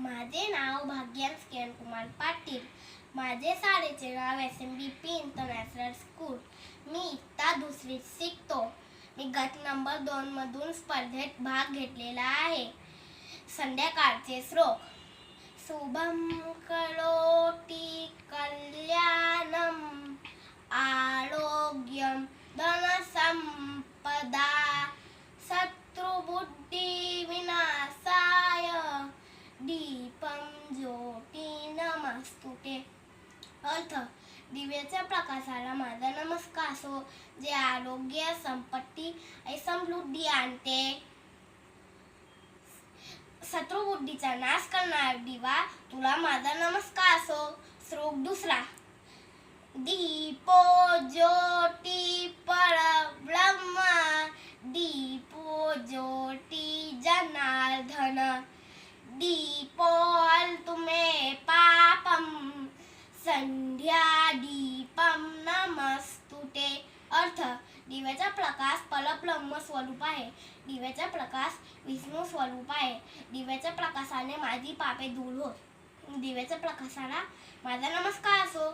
माझे नाव भाग्यांश किरणकुमार पाटील. माझे शाळेचे नाव S M B P international school मी इत्ता दुसरीत शिकतो. मी गट नंबर दोनमधून स्पर्धेत भाग घेतलेला आहे. संध्याकाळचे श्लोक. शुभम ज्योती नमस्तुते अर्थ दिव्याच्या प्रकाशाला माझा नमस्कार. असो जे आरोग्य संपत्ती समृद्धी आणते. शत्रुबुद्धीचा नाश करणार दिवा तुला माझा नमस्कार. असो श्लोक दुसरा. दीपो ज्योती पर ब्रह्मा दीपो ज्योती जनार्दन. दी संध्या दीपम नमस्तुते. अर्थ दिव्याचा प्रकाश परब्रह्म स्वरूप आहे. दिव्याचा प्रकाश विष्णू स्वरूप आहे. दिव्याच्या प्रकाशाने माझी पापे दूर होत. दिव्याच्या प्रकाशाला माझा नमस्कार असो.